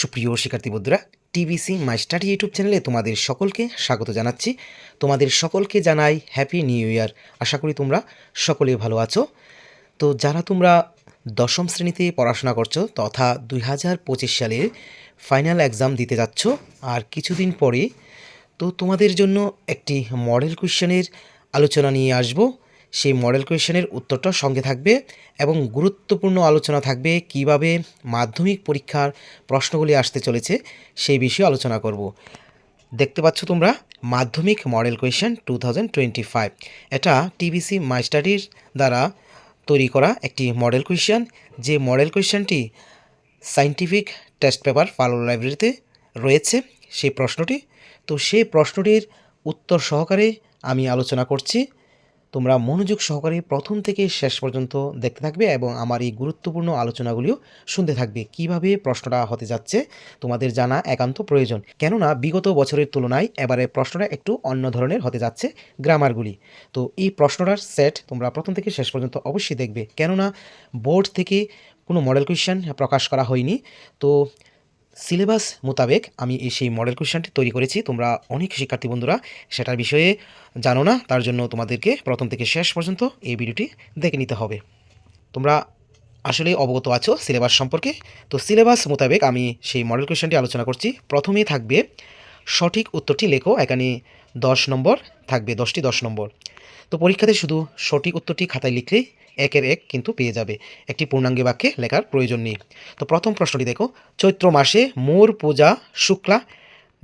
সুপ্রিয় শিক্ষার্থী বন্ধুরা টিবিসি মাই স্টাডি ইউটিউব চ্যানেলে তোমাদের সকলকে স্বাগত জানাচ্ছি। তোমাদের সকলকে জানাই হ্যাপি নিউ ইয়ার আশা করি তোমরা সকলে ভালো আছো। তো যারা তোমরা দশম শ্রেণীতে পড়াশোনা করছ তথা দুই হাজার পঁচিশ সালের ফাইনাল এক্সাম দিতে যাচ্ছ আর কিছুদিন পরে, তো তোমাদের জন্য একটি মডেল কোয়েশ্চেনের আলোচনা নিয়ে আসব। সেই মডেল কোয়েশ্চেনের উত্তরটা সঙ্গে থাকবে এবং গুরুত্বপূর্ণ আলোচনা থাকবে কীভাবে মাধ্যমিক পরীক্ষার প্রশ্নগুলি আসতে চলেছে সেই বিষয়ে আলোচনা করব। দেখতে পাচ্ছ তোমরা মাধ্যমিক মডেল কোয়েশ্চেন টু এটা টিবিসি মাই স্টাডির দ্বারা তৈরি করা একটি মডেল কোয়েশ্চেন যে মডেল কোয়েশ্চেনটি সাইন্টিফিক টেস্ট পেপার পালো লাইব্রেরিতে রয়েছে, সেই প্রশ্নটি। তো সেই প্রশ্নটির উত্তর সহকারে আমি আলোচনা করছি। তোমরা মনোযোগ সহকারে প্রথম থেকে শেষ পর্যন্ত দেখতে থাকবে এবং আমার এই গুরুত্বপূর্ণ আলোচনাগুলিও শুনতে থাকবে। কীভাবে প্রশ্নটা হতে যাচ্ছে, তোমাদের জানা একান্ত প্রয়োজন। কেননা, বিগত বছরের তুলনায় এবারে প্রশ্নটা একটু অন্য ধরনের হতে যাচ্ছে গ্রামারগুলি। তো এই প্রশ্নটার সেট তোমরা প্রথম থেকে শেষ পর্যন্ত অবশ্যই দেখবে। কেননা, বোর্ড থেকে কোনো মডেল কোয়েশ্চেন প্রকাশ করা হয়নি। তো সিলেবাস মোতাবেক আমি এই সেই মডেল কোয়েশ্চেনটি তৈরি করেছি। তোমরা অনেক শিক্ষার্থী বন্ধুরা সেটার বিষয়ে জানো না, তার জন্য তোমাদেরকে প্রথম থেকে শেষ পর্যন্ত এই ভিডিওটি দেখে নিতে হবে। তোমরা আসলে অবগত আছো সিলেবাস সম্পর্কে। তো সিলেবাস মোতাবেক আমি সেই মডেল কোয়েশ্চেনটি আলোচনা করছি। প্রথমেই থাকবে সঠিক উত্তরটি লেখো, এখানে দশ নম্বর থাকবে, দশটি দশ নম্বর। তো পরীক্ষাতে শুধু সঠিক উত্তরটি খাতায় লিখলেই একের এক কিন্তু পেয়ে যাবে। একটি পূর্ণাঙ্গে বাক্যে লেখার প্রয়োজন নেই। তো প্রথম প্রশ্নটি দেখো, চৈত্র মাসে মোর পূজা শুক্লা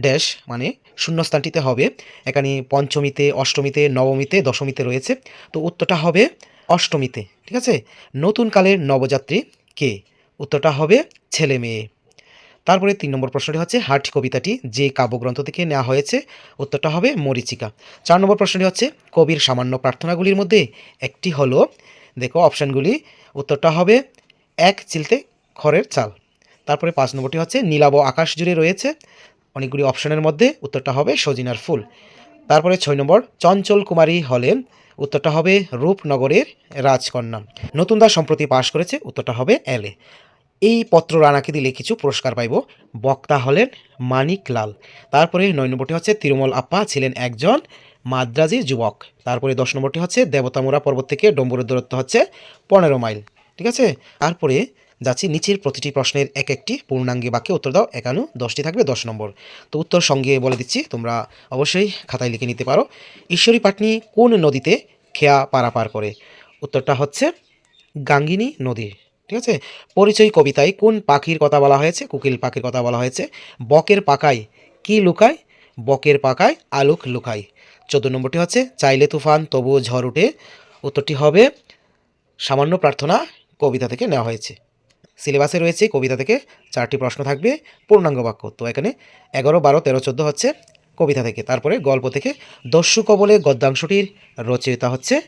ড্যাশ মানে শূন্যস্থানটিতে হবে। এখানে পঞ্চমীতে, অষ্টমীতে, নবমীতে, দশমীতে রয়েছে। তো উত্তরটা হবে অষ্টমীতে, ঠিক আছে? নতুন কালের নবযাত্রী কে? উত্তরটা হবে ছেলে মেয়ে। তারপরে তিন নম্বর প্রশ্নটি হচ্ছে, হাট কবিতাটি যে কাব্যগ্রন্থ থেকে নেওয়া হয়েছে, উত্তরটা হবে মরিচিকা। চার নম্বর প্রশ্নটি হচ্ছে, কবির সামান্য প্রার্থনাগুলির মধ্যে একটি হলো দেখো অপশানগুলি। উত্তরটা হবে এক চিলতে খড়ের চাল। তারপরে পাঁচ নম্বরটি হচ্ছে নীলাব আকাশ জুড়ে রয়েছে। অনেকগুলি অপশনের মধ্যে উত্তরটা হবে সজিনার ফুল। তারপরে ছয় নম্বর চঞ্চল কুমারী হলেন। উত্তরটা হবে রূপনগরের রাজকন্যা। নতুন দা সম্প্রতি পাশ করেছে, উত্তরটা হবে এলে এই পত্র রানাকে দিলে কিছু পুরস্কার পাইব। বক্তা হলেন মানিক লাল। তারপরে নয় নম্বরটি হচ্ছে তিরুমল আপ্পা, ছিলেন একজন মাদ্রাজি যুবক। তারপরে দশ নম্বরটি হচ্ছে দেবতামুরা পর্বত থেকে ডম্বরের দূরত্ব হচ্ছে পনেরো মাইল। ঠিক আছে? তারপরে যাচ্ছি নিচের প্রতিটি প্রশ্নের এক একটি পূর্ণাঙ্গে বাক্যে উত্তর দাও একানু দশটি থাকবে, দশ নম্বর। তো উত্তর সঙ্গে বলে দিচ্ছি, তোমরা অবশ্যই খাতায় লিখে নিতে পারো, ঈশ্বরী পাটনি কোন নদীতে খেয়া পারাপার করে? উত্তরটা হচ্ছে গাঙ্গিনী নদী ঠিক আছে? পরিচয় কবিতায় কোন পাখির কথা বলা হয়েছে? কুকিল পাখির কথা বলা হয়েছে। বকের পাকায় কি লুকায়? বকের পাকায় আলোক লুকায়। চোদ্দ নম্বরটি হচ্ছে, চাইলে তুফান তবু ঝড় উঠে। উত্তরটি হবে, সামান্য প্রার্থনা কবিতা থেকে নেওয়া হয়েছে। সিলেবাসে রয়েছে কবিতা থেকে চারটি প্রশ্ন থাকবে, পূর্ণাঙ্গ বাক্য। তো এখানে এগারো, বারো, তেরো, চোদ্দ হচ্ছে কবিতা থেকে। তারপরে গল্প থেকে দস্যু কবলে গদ্যাংশটির রচয়িতা হচ্ছে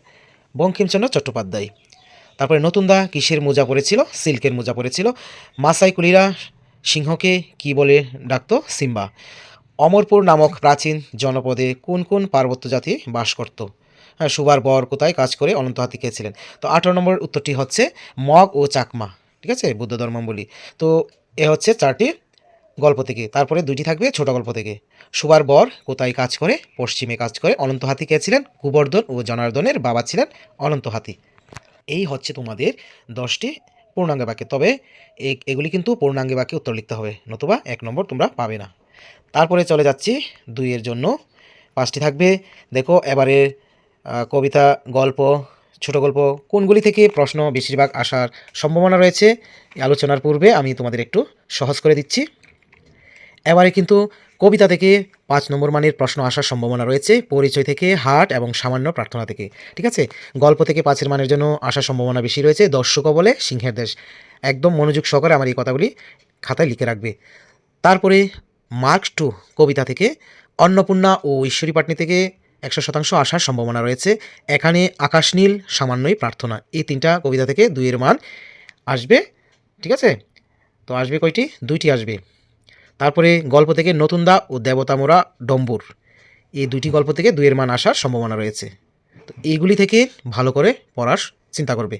বঙ্কিমচন্দ্র চট্টোপাধ্যায়। তারপরে নতুন দা কিসের মোজা পরেছিল? সিল্কের মোজা পরেছিল। মাসাই কুলিরা সিংহকে কি বলে ডাকতো? সিম্বা। অমরপুর নামক প্রাচীন জনপদে কোন কোন পার্বত্য জাতি বাস করত? হ্যাঁ সুবার বর কোথায় কাজ করে অনন্ত হাতি খেয়েছিলেন তো আঠারো নম্বর উত্তরটি হচ্ছে মগ ও চাকমা, ঠিক আছে? বুদ্ধ ধর্মাবলী তো এ হচ্ছে চারটি গল্প থেকে। তারপরে দুইটি থাকবে ছোট গল্প থেকে। সুবার বর কোথায় কাজ করে? পশ্চিমে কাজ করে অনন্ত হাতি কে ছিলেন? গোবর্ধন ও জনার্দনের বাবা ছিলেন অনন্ত হাতি এই হচ্ছে তোমাদের দশটি পূর্ণাঙ্গে বাক্যে। তবে এগুলি কিন্তু পূর্ণাঙ্গ বাক্যে উত্তর লিখতে হবে, নতুবা এক নম্বর তোমরা পাবে না। তারপরে চলে যাচ্ছি দুইয়ের জন্য। পাঁচটি থাকবে। দেখো এবারে কবিতা, গল্প, ছোট গল্প, কোনগুলি থেকে প্রশ্ন, বেশিরভাগ আসার সম্ভাবনা রয়েছে আলোচনার পূর্বে আমি তোমাদের একটু সহজ করে দিচ্ছি। এবারে কিন্তু কবিতা থেকে পাঁচ নম্বর মানের প্রশ্ন আসার সম্ভাবনা রয়েছে, পরিচয় থেকে হাট এবং সামান্য প্রার্থনা থেকে, ঠিক আছে? গল্প থেকে পাঁচের মানের জন্য আসার সম্ভাবনা বেশি রয়েছে, দর্শক বলে সিংহের দেশ। একদম মনোযোগ সহকারে আমার এই কথাগুলি খাতায় লিখে রাখবে। তারপরে মার্ক টু কবিতা থেকে, অন্নপূর্ণা ও ঈশ্বরী পাটনি থেকে একশো শতাংশ আসার সম্ভাবনা রয়েছে। এখানে আকাশ নীল, সামান্যই প্রার্থনা। এই তিনটা কবিতা থেকে দুইয়ের মান আসবে, ঠিক আছে? তো আসবে কয়টি? দুইটি আসবে। তারপরে গল্প থেকে নতুন দা ও দেবতামোরা ডম্বুর। এই দুইটি গল্প থেকে দুইয়ের মান আসার সম্ভাবনা রয়েছে। তো এইগুলি থেকে ভালো করে পড়ার চিন্তা করবে।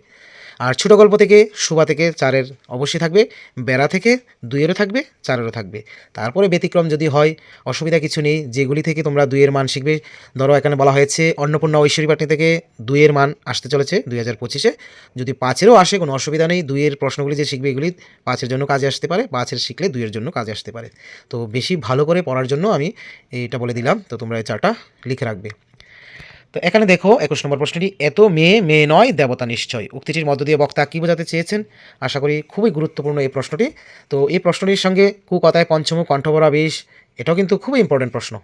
আর ছোটো গল্প থেকে সুবা থেকে চারের অবশ্যই থাকবে, বেড়া থেকে দুইয়েরও থাকবে, চারেরও থাকবে। তারপরে ব্যতিক্রম যদি হয়, অসুবিধা কিছু নেই, যেগুলি থেকে তোমরা দুইয়ের মান শিখবে। ধরো এখানে বলা হয়েছে, অন্নপূর্ণা ঐশ্বরী পাটনি থেকে দুইয়ের মান আসতে চলেছে দুই হাজার পঁচিশে। যদি পাঁচেরও আসে, কোনো অসুবিধা নেই, দুইয়ের প্রশ্নগুলি যে শিখবে এগুলি পাঁচের জন্য কাজে আসতে পারে, পাঁচের শিখলে দুইয়ের জন্য কাজে আসতে পারে। তো বেশি ভালো করে পড়ার জন্য আমি এটা বলে দিলাম। তো তোমরা এই চারটা লিখে রাখবে। তো এখানে দেখো একুশ নম্বর প্রশ্নটি, এত মেয়ে মেয়ে নয়, দেবতা নিশ্চয়। উক্তিটির মধ্য দিয়ে বক্তা কী বোঝাতে চেয়েছেন? আশা করি খুবই গুরুত্বপূর্ণ এই প্রশ্নটি। তো এই প্রশ্নটির সঙ্গে কুকথায় পঞ্চম কণ্ঠভরা বিষ এটাও কিন্তু খুবই ইম্পর্টেন্ট প্রশ্ন।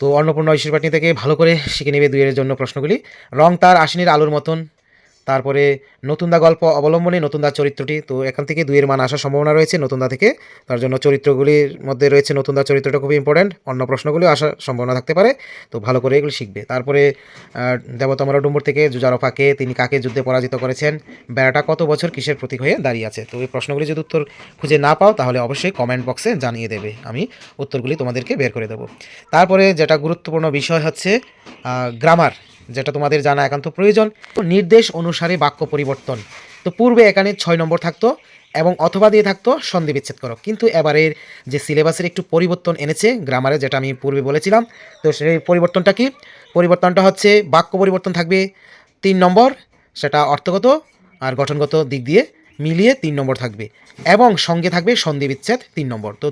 তো অন্নপূর্ণা ঐশ্বরপাটনি থেকে ভালো করে শিখে নেবে দুইয়ের জন্য প্রশ্নগুলি। রং তার আশিনীর আলোর মতন। তারপরে নতুনদা গল্প অবলম্বনে নতুনদা চরিত্রটি, তো এখান থেকে দুইয়ের মান আসার সম্ভাবনা রয়েছে নতুনদা থেকে। তার জন্য চরিত্রগুলির মধ্যে রয়েছে নতুনদা চরিত্রটা খুবই ইম্পর্ট্যান্ট অন্য প্রশ্নগুলিও আসার সম্ভাবনা থাকতে পারে, তো ভালো করে এগুলো শিখবে। তারপরে দেবতমরা ডুম্বুর থেকে জুজারফাকে তিনি কাকে যুদ্ধে পরাজিত করেছেন, বেড়াটা কত বছর কিসের প্রতীক হয়ে দাঁড়িয়ে আছে? তো এই প্রশ্নগুলি যদি উত্তর খুঁজে না পাও, তাহলে অবশ্যই কমেন্ট বক্সে জানিয়ে দেবে, আমি উত্তরগুলি তোমাদেরকে বের করে দেবো। তারপরে যেটা গুরুত্বপূর্ণ বিষয় হচ্ছে গ্রামার যেটা তোমাদের জানা একান্ত প্রয়োজন। নির্দেশ অনুসারে বাক্য পরিবর্তন। তো পূর্বে এখানে ছয় নম্বর থাকতো এবং অথবা দিয়ে থাকতো সন্ধি বিচ্ছেদ করো। কিন্তু এবারের যে সিলেবাসের একটু পরিবর্তন এনেছে গ্রামারে, যেটা আমি পূর্বে বলেছিলাম, তো সেই পরিবর্তনটা কি? পরিবর্তনটা হচ্ছে বাক্য পরিবর্তন থাকবে তিন নম্বর, সেটা অর্থগত আর গঠনগত দিক দিয়ে মিলিয়ে তিন নম্বর থাকবে এবং সঙ্গে থাকবে সন্ধি বিচ্ছেদ তিন নম্বর। তো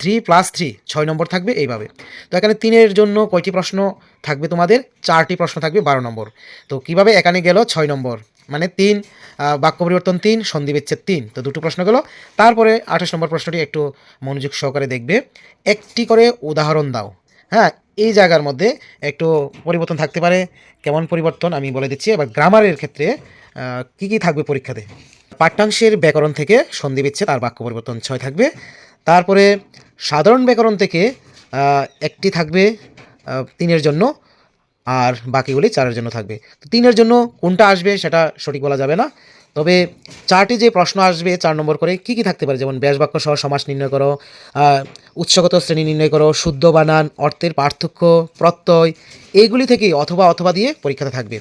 থ্রি প্লাস থ্রি ছয় নম্বর থাকবে এইভাবে। তো এখানে তিনের জন্য কয়টি প্রশ্ন থাকবে তোমাদের? চারটি প্রশ্ন থাকবে, বারো নম্বর। তো কীভাবে এখানে গেল ছয় নম্বর? মানে তিন বাক্য পরিবর্তন তিন সন্ধি বিচ্ছেদ তিন। তো দুটো প্রশ্ন গেল। তারপরে আঠাশ নম্বর প্রশ্নটি একটু মনোযোগ সহকারে দেখবে। একটি করে উদাহরণ দাও। হ্যাঁ এই জায়গার মধ্যে একটু পরিবর্তন থাকতে পারে। কেমন পরিবর্তন? আমি বলে দিচ্ছি। এবার গ্রামারের ক্ষেত্রে কি কি থাকবে পরীক্ষাতে? পাঠ্যাংশের ব্যাকরণ থেকে সন্ধি বিচ্ছেদ আর বাক্য পরিবর্তন ছয় থাকবে। তারপরে সাধারণ ব্যাকরণ থেকে একটি থাকবে তিনের জন্য, আর বাকিগুলি চারের জন্য থাকবে। তিনের জন্য কোনটা আসবে সেটা সঠিক বলা যাবে না। তবে চারটি যে প্রশ্ন আসবে চার নম্বর করে কি কি থাকতে পারে? যেমন ব্যাস বাক্য সহ সমাস নির্ণয় করো উৎসগত শ্রেণি নির্ণয় করো, শুদ্ধ বানান অর্থের পার্থক্য, প্রত্যয় এইগুলি থেকেই অথবা অথবা দিয়ে পরীক্ষাতে থাকবে।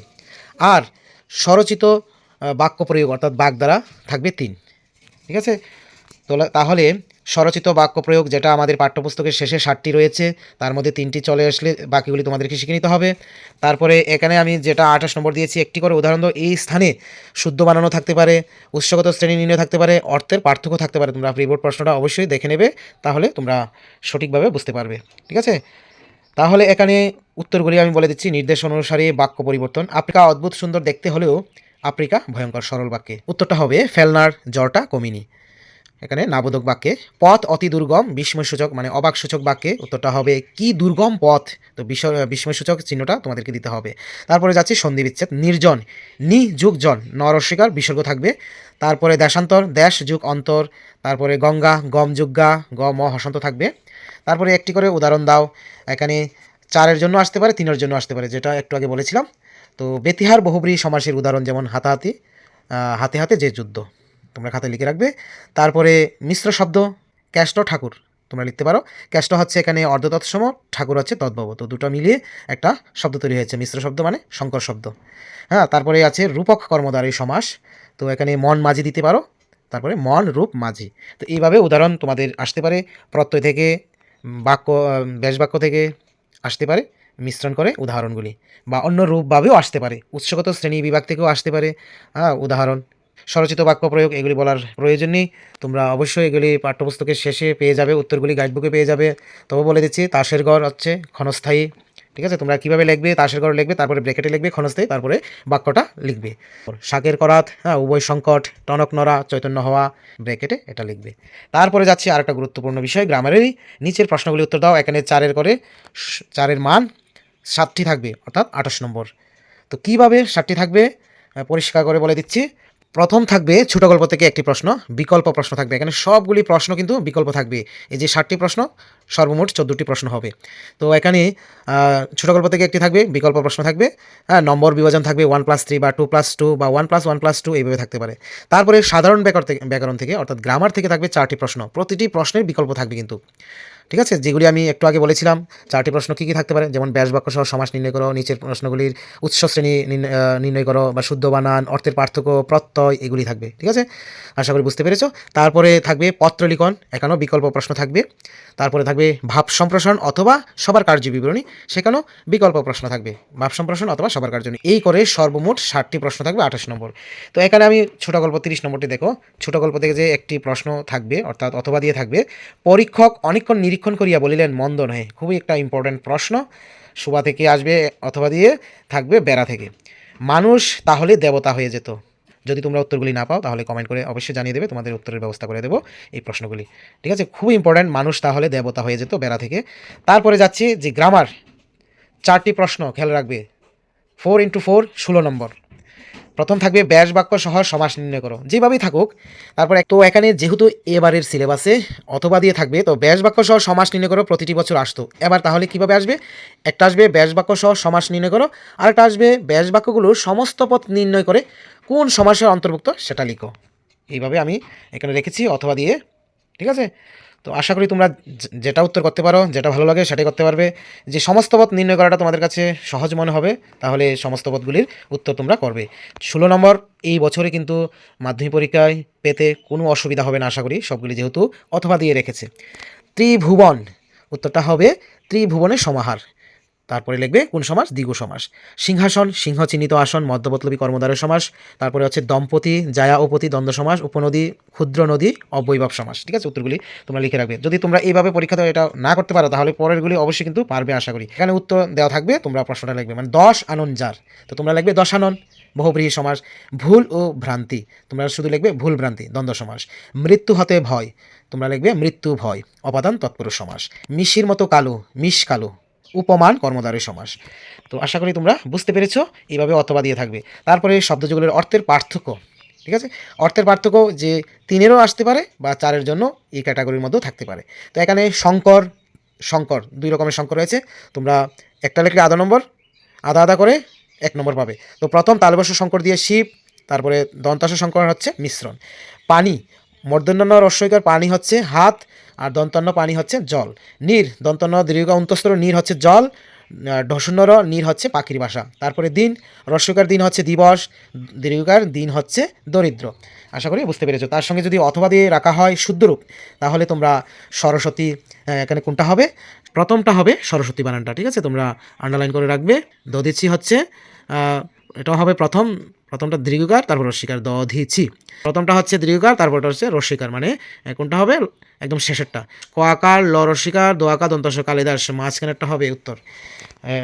আর স্বরচিত বাক্য প্রয়োগ অর্থাৎ বাক দ্বারা থাকবে তিন। ঠিক আছে? তাহলে স্বরচিত বাক্য প্রয়োগ যেটা আমাদের পাঠ্যপুস্তকের শেষে ষাটটি রয়েছে, তার মধ্যে তিনটি চলে আসলে বাকিগুলি তোমাদেরকে শিখে নিতে হবে। তারপরে এখানে আমি যেটা আঠাশ নম্বর দিয়েছি, একটি করে উদাহরণ এই স্থানে শুদ্ধ বানানো থাকতে পারে, উৎসগত শ্রেণি নির্ণয় থাকতে পারে, অর্থের পার্থক্য থাকতে পারে। তোমরা প্রিবোর্ড প্রশ্নটা অবশ্যই দেখে নেবে, তাহলে তোমরা সঠিকভাবে বুঝতে পারবে। ঠিক আছে? তাহলে এখানে উত্তরগুলি আমি বলে দিচ্ছি, নির্দেশ অনুসারে বাক্য পরিবর্তন। আফ্রিকা অদ্ভুত সুন্দর দেখতে হলেও আফ্রিকা ভয়ঙ্কর সরল বাক্যে। উত্তরটা হবে ফেলনার জ্বরটা কমিনি। এখানে নাবোধক বাক্যে পথ অতি দুর্গম, বিস্ময়সূচক মানে অবাকসূচক বাক্যে উত্তরটা হবে কি দুর্গম পথ? তো বিস্ময়সূচক চিহ্নটা তোমাদেরকে দিতে হবে। তারপরে যাচ্ছি সন্ধি বিচ্ছেদ নির্জন, নি যুগ জন নরস্বীকার বিসর্গ থাকবে। তারপরে দেশান্তর, দেশ যুগ অন্তর, তারপরে গঙ্গা, গম যুগা গম অ হসন্ত থাকবে। তারপরে একটি করে উদাহরণ দাও। এখানে চারের জন্য আসতে পারে, তিনের জন্য আসতে পারে, যেটা একটু আগে বলেছিলাম। তো বেতিহার, বহুব্রী সমাসের উদাহরণ যেমন হাতাহাতি হাতে হাতে যে যুদ্ধ। তোমরা খাতায় লিখে রাখবে। তারপরে মিশ্র শব্দ ক্যাষ্ট ঠাকুর, তোমরা লিখতে পারো। ক্যাষ্ট হচ্ছে এখানে অর্ধতৎসম, ঠাকুর হচ্ছে তদ্ভব। তো দুটো মিলিয়ে একটা শব্দ তৈরি হয়েছে, মিশ্র শব্দ মানে শঙ্কর শব্দ। হ্যাঁ তারপরে আছে রূপক কর্মদ্বারী সমাস। তো এখানে মন মাঝি দিতে পারো। তারপরে মন, রূপ, মাঝি। তো এইভাবে উদাহরণ তোমাদের আসতে পারে। প্রত্যয় থেকে বাক্য ব্যাস বাক্য থেকে আসতে পারে। মিশ্রণ করে উদাহরণগুলি। বা অন্য রূপভাবেও আসতে পারে। উৎসগত শ্রেণি বিভাগ থেকেও আসতে পারে। হ্যাঁ উদাহরণ। স্বরচিত বাক্য প্রয়োগ, এগুলি বলার প্রয়োজন নেই। তোমরা অবশ্যই এগুলি পাঠ্যপুস্তকের শেষে পেয়ে যাবে, উত্তরগুলি গাইডবুকে পেয়ে যাবে। তবে বলে দিচ্ছি, তাসের গড় হচ্ছে ক্ষণস্থায়ী, ঠিক আছে? তোমরা কীভাবে লিখবে, তাসের ঘর লিখবে, তারপরে ব্রেকেটে লিখবে ক্ষণস্থায়ী, তারপরে বাক্যটা লিখবে। শাকের করাত হ্যাঁ উভয় সংকট, টনক নড়া, চৈতন্য হওয়া ব্রেকেটে এটা লিখবে। তারপরে যাচ্ছি আরেকটা গুরুত্বপূর্ণ বিষয় গ্রামারেরই নিচের প্রশ্নগুলি উত্তর দাও, এখানে চারের করে চারের মান সাতটি থাকবে, অর্থাৎ আঠাশ নম্বর। তো কীভাবে সাতটি থাকবে? পরিষ্কার করে বলে দিচ্ছি প্রথম থাকবে ছোট গল্প থেকে একটি প্রশ্ন, বিকল্প প্রশ্ন থাকবে। এখানে সবগুলি প্রশ্ন কিন্তু বিকল্প থাকবে। এই যে ষাটটি প্রশ্ন, সর্বমোট চোদ্দোটি প্রশ্ন হবে। তো এখানে ছোট গল্প থেকে একটি থাকবে, বিকল্প প্রশ্ন থাকবে। হ্যাঁ নম্বর বিভাজন থাকবে ওয়ান প্লাস থ্রি বা টু প্লাস টু বা one plus one plus two, এইভাবে থাকতে পারে। তারপরে সাধারণ ব্যাকরণ থেকে ব্যাকরণ থেকে, অর্থাৎ গ্রামার থেকে থাকবে চারটি প্রশ্ন। প্রতিটি প্রশ্নের বিকল্প থাকবে কিন্তু। ঠিক আছে? যেগুলি আমি একটু আগে বলেছিলাম, চারটি প্রশ্ন কী কী থাকতে পারে? যেমন ব্যাস বাক্য সহ সমাস নির্ণয় করো, নিচের প্রশ্নগুলির উৎস শ্রেণি নির্ণয় করো বা শুদ্ধ বানান অর্থের পার্থক্য, প্রত্যয়, এগুলি থাকবে, ঠিক আছে? আশা করি বুঝতে পেরেছ। তারপরে থাকবে পত্রলিখন এখানেও বিকল্প প্রশ্ন থাকবে। তারপরে থাকবে ভাব সম্প্রসারণ অথবা সবার কার্য বিবরণী, সেখানেও বিকল্প প্রশ্ন থাকবে। ভাব সম্প্রসারণ অথবা সবার কার্য এই করে সর্বমোট ষাটটি প্রশ্ন থাকবে, আঠাশ নম্বর। তো এখানে আমি ছোট গল্প তিরিশ নম্বরটি দেখো। ছোট গল্প থেকে যে একটি প্রশ্ন থাকবে, অর্থাৎ অথবা দিয়ে থাকবে, পরীক্ষক অনেকক্ষণ নিরীক্ষণ করিয়া বলিলেন, মন্দ নহে, খুবই একটা ইম্পর্ট্যান্ট প্রশ্ন। সুবা থেকে আসবে অথবা দিয়ে থাকবে বেড়া থেকে। মানুষ তাহলে দেবতা হয়ে যেত। যদি তোমরা উত্তরগুলি না পাও, তাহলে কমেন্ট করে অবশ্যই জানিয়ে দেবে, তোমাদের উত্তরের ব্যবস্থা করে দেবো এই প্রশ্নগুলি। ঠিক আছে? খুবই ইম্পর্ট্যান্ট মানুষ তাহলে দেবতা হয়ে যেত বেড়া থেকে। তারপরে যাচ্ছি যে গ্রামার চারটি প্রশ্ন খেয়াল রাখবে। ফোর ইন্টু ফোর ষোলো নম্বর। প্রথম থাকবে ব্যাস বাক্য সহ সমাস নির্ণয় করো। যেভাবেই থাকুক, তারপর তো এখানে যেহেতু এবারের সিলেবাসে অথবা দিয়ে থাকবে, তো ব্যাস বাক্য সহ সমাস নির্ণয় করো, প্রতিটি বছর আসতো। এবার তাহলে কীভাবে আসবে? একটা আসবে ব্যাস বাক্য সহ সমাস নির্ণয় করো, আরেকটা আসবে ব্যাস বাক্যগুলোর সমস্ত পথ নির্ণয় করে কোন সমাসের অন্তর্ভুক্ত সেটা লিখো। এইভাবে আমি এখানে রেখেছি, অথবা দিয়ে, ঠিক আছে? তো আশা করি তোমরা যেটা উত্তর করতে পারো, যেটা ভালো লাগে সেটাই করতে পারবে। যে সমস্ত পথ নির্ণয় করাটা তোমাদের কাছে সহজ মনে হবে, তাহলে সমস্ত পথগুলির উত্তর তোমরা করবে। ষোলো নম্বর, এই বছরে কিন্তু মাধ্যমিক পরীক্ষায় পেতে কোনো অসুবিধা হবে না, আশা করি সবগুলি যেহেতু অথবা দিয়ে রেখেছে। ত্রিভুবন, উত্তরটা হবে ত্রিভুবনের সমাহার। তারপরে লিখবে কোন সমাস? দ্বিগু সমাস। সিংহাসন সিংহ চিহ্নিত আসন মধ্যপতলবী কর্মদ্বারের সমাস, তারপরে হচ্ছে দম্পতি, জায়া ওপতি দ্বন্দ্ব সমাস, উপনদী, ক্ষুদ্র নদী, অবৈভব সমাস। ঠিক আছে? উত্তরগুলি তোমরা লিখে রাখবে। যদি তোমরা এইভাবে পরীক্ষা এটা না করতে পারো, তাহলে পরেরগুলি অবশ্যই কিন্তু পারবে, আশা করি। এখানে উত্তর দেওয়া থাকবে, তোমরা প্রশ্নটা লিখবে। মানে দশ আনন যার। তো তোমরা লিখবে দশ আনন, বহুব্রীহি সমাস, ভুল ও ভ্রান্তি। তোমরা শুধু লিখবে ভুল ভ্রান্তি, দ্বন্দ্ব সমাস। মৃত্যু হতে ভয়। তোমরা লিখবে মৃত্যু ভয়, অপাদান তৎপুরুষ সমাস। মিশির মতো কালো, মিশ কালো। উপমান কর্মদ্বারের সমাস তো আশা করি তোমরা বুঝতে পেরেছ, এইভাবে অথবা দিয়ে থাকবে। তারপরে শব্দযুগলের অর্থের পার্থক্য, ঠিক আছে? অর্থের পার্থক্য যে তিনেরও আসতে পারে বা চারের জন্য এই ক্যাটাগরির মধ্যেও থাকতে পারে। তো এখানে শঙ্কর শঙ্কর, দুই রকমের শঙ্কর রয়েছে। তোমরা একটা লিখলে আধা নম্বর, আধা আধা করে এক নম্বর পাবে। তো প্রথম তালবস্য শঙ্কর দিয়ে শিব, তারপরে দন্তাস শঙ্কর হচ্ছে মিশ্রণ। পানি মর্দন্য রস্যইকার পানি হচ্ছে হাত আর দন্তন্য পানি হচ্ছে জল। নীর দন্তন্য দীর্ঘ অন্তস্তর নীর হচ্ছে জল ঢসুন্নর নীর হচ্ছে পাখির বাসা। তারপরে দিন রস্যকার দিন হচ্ছে দিবস দীর্ঘকার দিন হচ্ছে দরিদ্র। আশা করি বুঝতে পেরেছ। তার সঙ্গে যদি অথবা দিয়ে রাখা হয় শুদ্ধরূপ তাহলে তোমরা সরস্বতী এখানে কোনটা হবে? প্রথমটা হবে সরস্বতী বানানটা ঠিক আছে? তোমরা আন্ডারলাইন করে রাখবে। দদিচি হচ্ছে আহ, এটা হবে প্রথম প্রথমটা দীর্ঘকার, তারপর রস্বীকার দধিছি প্রথমটা হচ্ছে দীর্ঘকার, তারপরটা হচ্ছে রস্বীকার মানে কোনটা হবে? একদম শেষেরটা। কোয়াকার ল রস্বীকার দোয়াকা দন্তস কালিদাস, মাঝখানেরটা হবে উত্তর।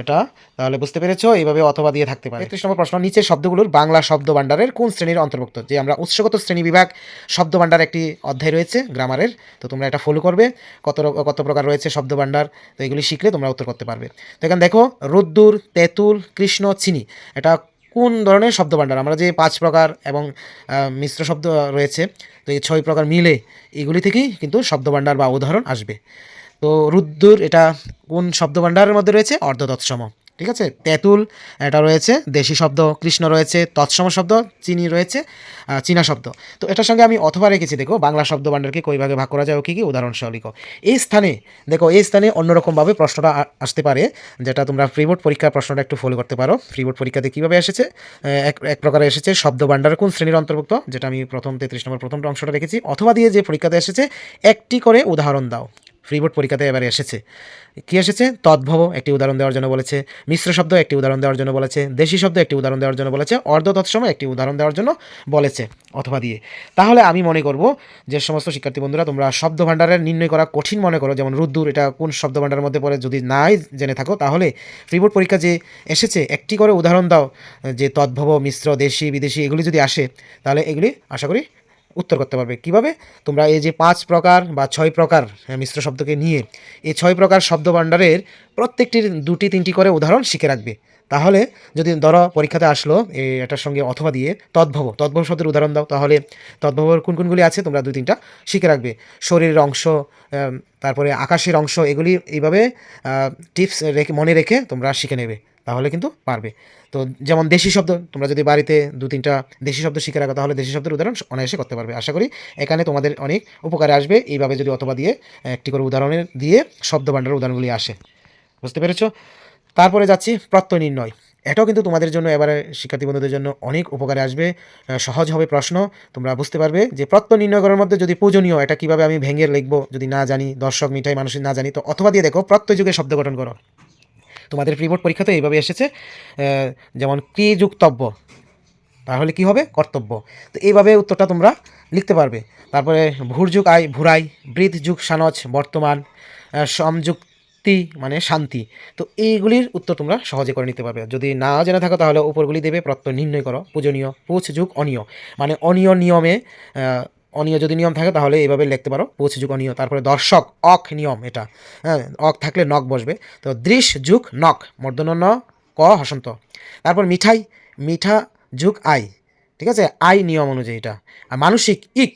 এটা, তাহলে বুঝতে পেরেছ? এইভাবে অথবা দিয়ে থাকতে পারে। তেত্রিশ নম্বর প্রশ্ন, নিচের শব্দগুলোর বাংলা শব্দ ভাণ্ডারের কোন শ্রেণির অন্তর্ভুক্ত? যে আমরা উৎসগত শ্রেণি বিভাগ শব্দ ভাণ্ডার একটি অধ্যায় রয়েছে, গ্রামারের, তো তোমরা এটা ফলো করবে। কত কত প্রকার রয়েছে শব্দ ভাণ্ডার তো এগুলি শিখলে তোমরা উত্তর করতে পারবে। তো এখানে দেখো, রোদ্দুর, তেঁতুল, কৃষ্ণ, চিনি। এটা কোন ধরনের শব্দভাণ্ডার আমরা যে পাঁচ প্রকার এবং মিশ্র শব্দ রয়েছে, তো এই ছয় প্রকার মিলে এগুলি থেকেই কিন্তু শব্দভাণ্ডার বা উদাহরণ আসবে। তো রুদ্দুর, এটা কোন শব্দভাণ্ডারের মধ্যে রয়েছে? অর্ধ তৎসম ঠিক আছে? তেঁতুল, এটা রয়েছে, দেশি শব্দ, কৃষ্ণ রয়েছে, তৎসম শব্দ, চিনি রয়েছে চীনা শব্দ। তো এটার সঙ্গে আমি অথবা রেখেছি, দেখো, বাংলা শব্দ ভাণ্ডারকে কই ভাগে করা যায়, ও কী কী? উদাহরণ সহ লিখো। এই স্থানে, দেখো এই স্থানে অন্যরকমভাবে প্রশ্নটা আসতে পারে, যেটা তোমরা ফ্রিবোর্ড পরীক্ষার প্রশ্নটা একটু ফলো করতে পারো। ফ্রিবোর্ড পরীক্ষাতে কীভাবে এসেছে? এক এক প্রকারে এসেছে শব্দ ভাণ্ডারের কোন শ্রেণির অন্তর্ভুক্ত? যেটা আমি প্রথম তেত্রিশ নম্বর প্রথমটা অংশটা রেখেছি। অথবা দিয়ে যে পরীক্ষাতে এসেছে, একটি করে উদাহরণ দাও। ফ্রিবোর্ড পরীক্ষাতে এবারে এসেছে। কি এসেছে? তদ্ভব একটি উদাহরণ দেওয়ার জন্য বলেছে, মিশ্র শব্দ একটি উদাহরণ দেওয়ার জন্য বলেছে, দেশি শব্দ একটি উদাহরণ দেওয়ার জন্য বলেছে, অর্ধ তৎসম একটি উদাহরণ দেওয়ার জন্য বলেছে অথবা দিয়ে। তাহলে আমি মনে করব যে সমস্ত শিক্ষার্থী বন্ধুরা, তোমরা শব্দ ভাণ্ডারের নির্ণয় করা কঠিন মনে করো, যেমন রুদ্দুর, এটা কোন শব্দ ভাণ্ডারের মধ্যে পড়ে যদি নাই জেনে থাকো, তাহলে ফ্রিবোর্ড পরীক্ষা যে এসেছে, একটি করে উদাহরণ দাও, যে তদ্ভব, মিশ্র, দেশি, বিদেশি, এগুলি যদি আসে, তাহলে এগুলি আশা করি উত্তর করতে পারবে। কীভাবে? তোমরা এই যে পাঁচ প্রকার বা ছয় প্রকার হ্যাঁ, মিশ্র শব্দকে নিয়ে এই ছয় প্রকার শব্দ ভাণ্ডারের প্রত্যেকটির দুটি তিনটি করে উদাহরণ শিখে রাখবে। তাহলে যদি ধরো পরীক্ষাতে আসলো এটার সঙ্গে অথবা দিয়ে তদ্ভব তদ্ভব শব্দের উদাহরণ দাও তাহলে তদ্ভবর কোন কোনগুলি আছে তোমরা দুই তিনটা শিখে রাখবে। শরীরের অংশ তারপরে আকাশের অংশ এগুলি এইভাবে টিপস রেখে মনে রেখে তোমরা শিখে নেবে। তাহলে কিন্তু পারবে। তো যেমন দেশি শব্দ, তোমরা যদি বাড়িতে দু, তিনটা দেশি শব্দ শিখে রাখো, তাহলে দেশি শব্দের উদাহরণ অনায়াসে করতে পারবে। আশা করি এখানে তোমাদের অনেক উপকারে আসবে। এইভাবে যদি অথবা দিয়ে একটি করে উদাহরণের দিয়ে শব্দ ভাণ্ডারের উদাহরণগুলি আসে। বুঝতে পেরেছ? তারপরে যাচ্ছি প্রত্যয় নির্ণয়। এটাও কিন্তু তোমাদের জন্য, এবারে শিক্ষার্থী বন্ধুদের জন্য অনেক উপকারে আসবে। সহজ হবে প্রশ্ন, তোমরা বুঝতে পারবে যে প্রত্যয় নির্ণয় করার মধ্যে যদি পূজনীয়, এটা কীভাবে আমি ভেঙে লিখব, যদি না জানি, দর্শক মিঠাই মানুষের না জানি, তো অথবা দিয়ে দেখো প্রত্যয় যুগে শব্দ গঠন করো। তোমাদের প্রিবোর্ড পরীক্ষাতে এইভাবে এসেছে যেমন ক্রিযুক্তব্য, তাহলে কি হবে? কর্তব্য। তো এইভাবে উত্তরটা তোমরা লিখতে পারবে। তারপরে ভুর যুগ আয় ভুরাই বৃদ্ধ যুগ সানজ, বর্তমান সমযুক্তি মানে শান্তি। তো এইগুলির উত্তর তোমরা সহজে করে নিতে পারবে। যদি না জেনে থাকো তাহলে উপরগুলি দেবে, প্রত্যয় নির্ণয় করো, পূজনীয় পুছ যুগ অনিয়। মানে অনিয় নিয়মে অনিয় যদি নিয়ম থাকে, তাহলে এইভাবে লিখতে পারো। পুছ যুগ অনিয় তারপরে দর্শক অক নিয়ম এটা। হ্যাঁ অক থাকলে নক বসবে। তো দৃশ যুগ নক মর্দন ন ক হসন্ত। তারপর মিঠাই, মিঠা যুগ আই। ঠিক আছে? আই নিয়ম অনুযায়ী এটা। আর মানসিক ইক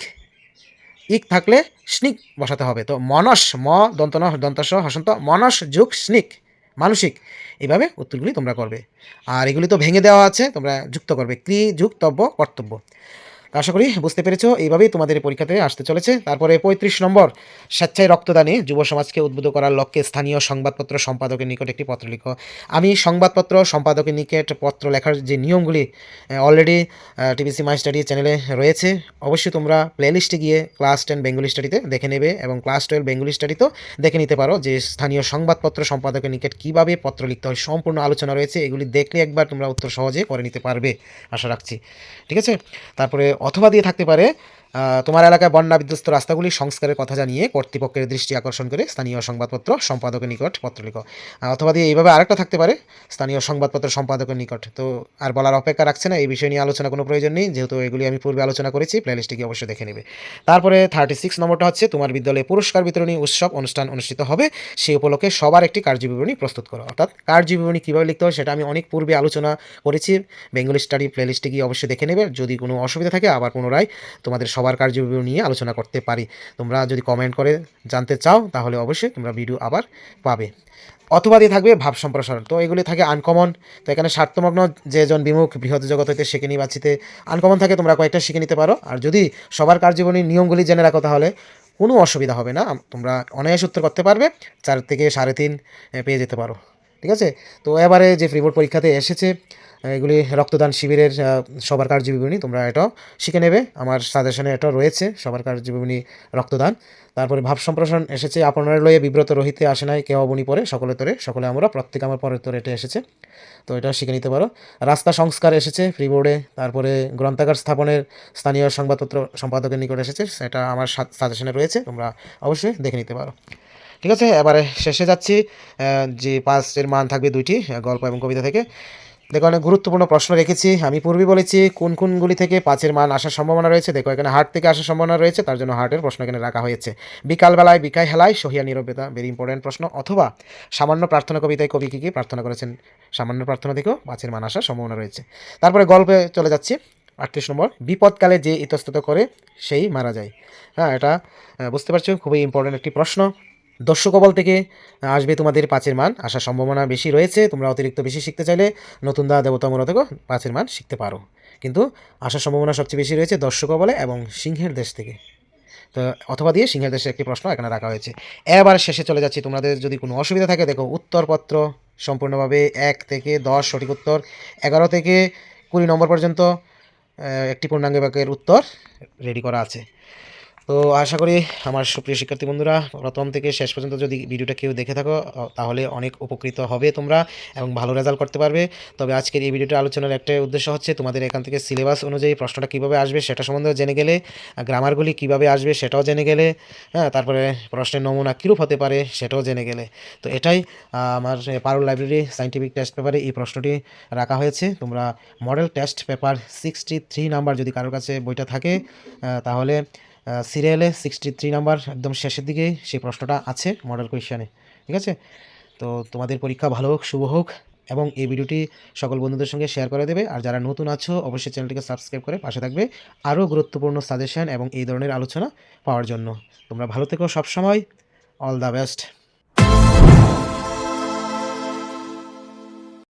ইক থাকলে স্নিক বসাতে হবে। তো মনস, ম, দন্তন, দন্তস, হসন্ত, মনস যুগ স্নিক, মানসিক। এইভাবে উত্তরগুলি তোমরা করবে। আর এগুলি তো ভেঙে দেওয়া আছে, তোমরা যুক্ত করবে। ক্রি যুক্তব্য কর্তব্য। আশা করি বুঝতে পেরেছ, এইভাবেই তোমাদের পরীক্ষাতে আসতে চলেছে। তারপরে পঁয়ত্রিশ নম্বর, স্বেচ্ছায় রক্তদানে যুব সমাজকে উদ্বুদ্ধ করার লক্ষ্যে স্থানীয় সংবাদপত্র সম্পাদকের নিকট একটি পত্র লিখো। আমি সংবাদপত্র সম্পাদকের নিকট পত্র লেখার যে নিয়মগুলি অলরেডি টিভিসি মাই স্টাডি চ্যানেলে রয়েছে, অবশ্যই তোমরা প্লেলিস্টে গিয়ে ক্লাস টেন বেঙ্গলি স্টাডিতে দেখে নেবে এবং ক্লাস টুয়েলভ বেঙ্গলি স্টাডিতেও দেখে নিতে পারো যে স্থানীয় সংবাদপত্র সম্পাদকের নিকট কীভাবে পত্র লিখতে হয়, সম্পূর্ণ আলোচনা রয়েছে, এগুলি দেখলে একবার তোমরা উত্তর সহজে করে নিতে পারবে, আশা রাখছি। ঠিক আছে? তারপরে অথবা দিয়ে থাকতে পারে তোমার এলাকায় বন্যা বিধ্বস্ত রাস্তাগুলি সংস্কারের কথা জানিয়ে কর্তৃপক্ষের দৃষ্টি আকর্ষণ করে স্থানীয় সংবাদপত্র সম্পাদকের নিকট পত্র লিখো। অথবা দিয়ে এইভাবে আরেকটা থাকতে পারে, স্থানীয় সংবাদপত্র সম্পাদকের নিকট। তো আর বলার অপেক্ষা রাখছে না, এই বিষয় নিয়ে আলোচনা কোনো প্রয়োজন নেই, যেহেতু এগুলি আমি পূর্বে আলোচনা করেছি প্লেলিস্টে গিয়ে অবশ্যই দেখে নেবে। তারপরে থার্টি সিক্স নম্বরটা হচ্ছে, তোমার বিদ্যালয়ে পুরস্কার বিতরণী উৎসব অনুষ্ঠান অনুষ্ঠিত হবে সেই উপলক্ষে সবার একটি কার্যবিবরণী প্রস্তুত করো। অর্থাৎ কার্যবিবরণী কীভাবে লিখতে হয় সেটা আমি অনেক পূর্বে আলোচনা করেছি বেঙ্গলি স্টাডি প্লেলিস্টে গিয়ে অবশ্যই দেখে নেবে। যদি কোনো অসুবিধা থাকে, আবার পুনরায় তোমাদের সবার কার্যবিবরণী নিয়ে আলোচনা করতে পারি। তোমরা যদি কমেন্ট করে জানতে চাও, তাহলে অবশ্যই তোমরা ভিডিও আবার পাবে। অথবা দিয়ে থাকবে ভাব সম্প্রসারণ। তো এগুলি থাকে আনকমন তো এখানে স্বার্থমগ্ন যে জন বিমুখ বৃহৎ জগৎ হইতে শিখে নিবাচিতে আনকমন থাকে, তোমরা কয়েকটা শিখে নিতে পারো। আর যদি সবার কার্যজীবনীর নিয়মগুলি জেনে রাখো, তাহলে কোনো অসুবিধা হবে না। তোমরা অনায়াস উত্তর করতে পারবে। চার থেকে সাড়ে তিন পেয়ে যেতে পারো। ঠিক আছে? তো এবারে যে ফ্রিবোর্ড পরীক্ষাতে এসেছে এগুলি রক্তদান শিবিরের সবার কার্যবিবরণী, তোমরা এটাও শিখে নেবে। আমার সাজেশনে এটাও রয়েছে, সবার কার্যবিবরণী রক্তদান। তারপরে ভাব সম্প্রসারণ এসেছে, আপনার লয়ে বিব্রত রহিতে আসে নাই, কেউ বনি পরে, সকলে তোরে, সকলে আমরা, প্রত্যেক আমার পরের তোরে এটা এসেছে। তো এটা শিখে নিতে পারো। রাস্তা সংস্কার এসেছে ফ্রি বোর্ডে তারপরে গ্রন্থাগার স্থাপনের স্থানীয় সংবাদপত্র সম্পাদকের নিকট এসেছে, সেটা আমার সাজেশনে রয়েছে, তোমরা অবশ্যই দেখে নিতে পারো। ঠিক আছে, এবারে শেষে যাচ্ছি। যে পাঁচের মান থাকবে দুইটি, গল্প এবং কবিতা থেকে। দেখো অনেক গুরুত্বপূর্ণ প্রশ্ন রেখেছি। আমি পূর্বে বলেছি, কোন কোনগুলি থেকে পাঁচের মান আসার সম্ভাবনা রয়েছে, দেখো এখানে হার্ট থেকে আসার সম্ভাবনা রয়েছে, তার জন্য হার্টের প্রশ্ন এখানে রাখা হয়েছে। বিকালবেলায় বিকায় হেলায়, সহিয়া নিরবতা ভেরি ইম্পর্টেন্ট প্রশ্ন। অথবা সামান্য প্রার্থনা কবিতায় কবি কী কী প্রার্থনা করেছেন? সামান্য প্রার্থনা থেকেও পাঁচের মান আসার সম্ভাবনা রয়েছে। তারপরে গল্পে চলে যাচ্ছি, আটত্রিশ নম্বর। বিপদকালে যে ইতস্তত করে, সেই মারা যায়। হ্যাঁ এটা বুঝতে পারছ? খুবই ইম্পর্টেন্ট একটি প্রশ্ন। দর্শকবল থেকে আসবে তোমাদের পাঁচের মান। আসার সম্ভাবনা বেশি রয়েছে, তোমরা অতিরিক্ত বেশি শিখতে চাইলে নতুন দা দেবতামূল থেকেও পাঁচের মান শিখতে পারো। কিন্তু আসার সম্ভাবনা সবচেয়ে বেশি রয়েছে দর্শকবলে এবং সিংহের দেশ থেকে। তো অথবা দিয়ে সিংহের দেশে একটি প্রশ্ন এখানে রাখা হয়েছে। এবার শেষে চলে যাচ্ছি। তোমাদের যদি কোনো অসুবিধা থাকে, দেখো উত্তরপত্র সম্পূর্ণভাবে এক থেকে দশ সঠিক উত্তর, এগারো থেকে কুড়ি নম্বর পর্যন্ত একটি পূর্ণাঙ্গ বাক্যের উত্তর রেডি করা আছে। তো আশা করি আমার সুপ্রিয় শিক্ষার্থী বন্ধুরা, প্রথম থেকে শেষ পর্যন্ত যদি ভিডিওটা কেউ দেখে থাকো তাহলে অনেক উপকৃত হবে তোমরা এবং ভালো রেজাল্ট করতে পারবে। তবে আজকের এই ভিডিওটা আলোচনার একটা উদ্দেশ্য হচ্ছে তোমাদের এখান থেকে সিলেবাস অনুযায়ী প্রশ্নটা কীভাবে আসবে সেটা সম্বন্ধে জেনে গেলে গ্রামারগুলি কীভাবে আসবে সেটাও জেনে গেলে হ্যাঁ তারপরে প্রশ্নের নমুনা কীরূপ হতে পারে সেটাও জেনে গেলে। তো এটাই আমার পারুল লাইব্রেরি সাইন্টিফিক টেস্ট পেপারে এই প্রশ্নটি রাখা হয়েছে। তোমরা model test paper sixty three number যদি কারোর কাছে বইটা থাকে তাহলে সিরিয়ালে সিক্সটি থ্রি নাম্বার একদম শেষের দিকে সেই প্রশ্নটা আছে মডেল কোয়েশানে ঠিক আছে? তো তোমাদের পরীক্ষা ভালো হোক, শুভ হোক, এবং এই ভিডিওটি সকল বন্ধুদের সঙ্গে শেয়ার করে দেবে। আর যারা নতুন আছো, অবশ্যই চ্যানেলটিকে সাবস্ক্রাইব করে পাশে থাকবে। আরও গুরুত্বপূর্ণ সাজেশান এবং এই ধরনের আলোচনা পাওয়ার জন্য। তোমরা ভালো থেকো সবসময়। All the best